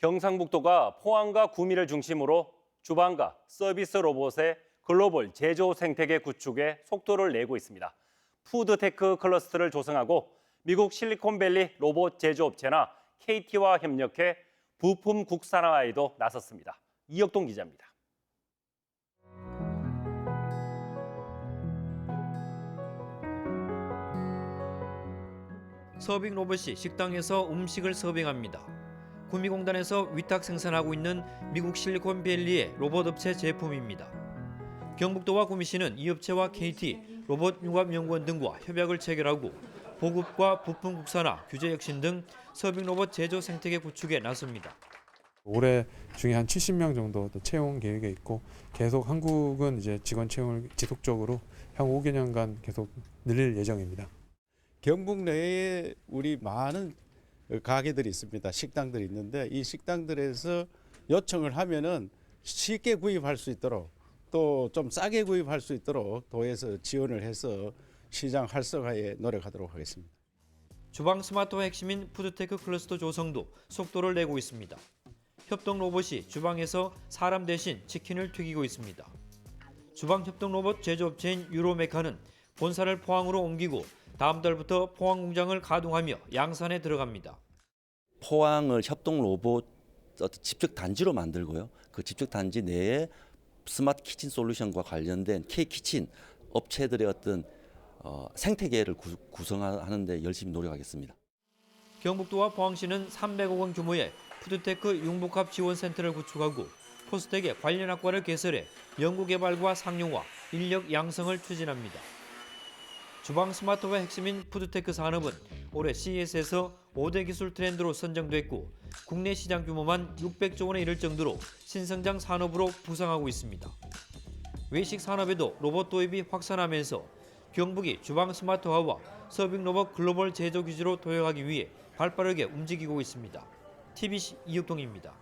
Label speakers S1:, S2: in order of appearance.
S1: 경상북도가 포항과 구미를 중심으로 주방과 서비스 로봇의 글로벌 제조 생태계 구축에 속도를 내고 있습니다. 푸드테크 클러스터를 조성하고 미국 실리콘밸리 로봇 제조업체나 KT와 협력해 부품 국산화에도 나섰습니다. 이혁동 기자입니다.
S2: 서빙 로봇이 식당에서 음식을 서빙합니다. 구미공단에서 위탁 생산하고 있는 미국 실리콘밸리의 로봇 업체 제품입니다. 경북도와 구미시는 이 업체와 KT, 로봇 융합연구원 등과 협약을 체결하고 보급과 부품 국산화, 규제 혁신 등 서빙 로봇 제조 생태계 구축에 나섭니다.
S3: 올해 중에 한 70명 정도 또 채용 계획에 있고 계속 한국은 이제 직원 채용을 지속적으로 향후 5개년간 계속 늘릴 예정입니다.
S4: 경북 내에 우리 많은 가게들이 있습니다. 식당들이 있는데 이 식당들에서 요청을 하면은 쉽게 구입할 수 있도록 또 좀 싸게 구입할 수 있도록 도에서 지원을 해서 시장 활성화에 노력하도록 하겠습니다.
S2: 주방 스마트화 핵심인 푸드테크 클러스터 조성도 속도를 내고 있습니다. 협동 로봇이 주방에서 사람 대신 치킨을 튀기고 있습니다. 주방 협동 로봇 제조업체인 유로메카는 본사를 포항으로 옮기고 다음 달부터 포항 공장을 가동하며 양산에 들어갑니다.
S5: 포항을 협동 로봇 집적 단지로 만들고요. 그 집적 단지 내에 스마트 키친 솔루션과 관련된 K 키친 업체들의 어떤 어, 생태계를 구, 구성하는 데 열심히 노력하겠습니다.
S2: 경북도와 포항시는 300억 원 규모의 푸드테크 융복합 지원센터를 구축하고 포스텍의 관련 학과를 개설해 연구개발과 상용화, 인력 양성을 추진합니다. 주방 스마트화 핵심인 푸드테크 산업은 올해 CES에서 5대 기술 트렌드로 선정됐고 국내 시장 규모만 600조 원에 이를 정도로 신성장 산업으로 부상하고 있습니다. 외식 산업에도 로봇 도입이 확산하면서 경북이 주방 스마트화와 서빙 로봇 글로벌 제조 기지로 도약하기 위해 발빠르게 움직이고 있습니다. TBC 이육동입니다.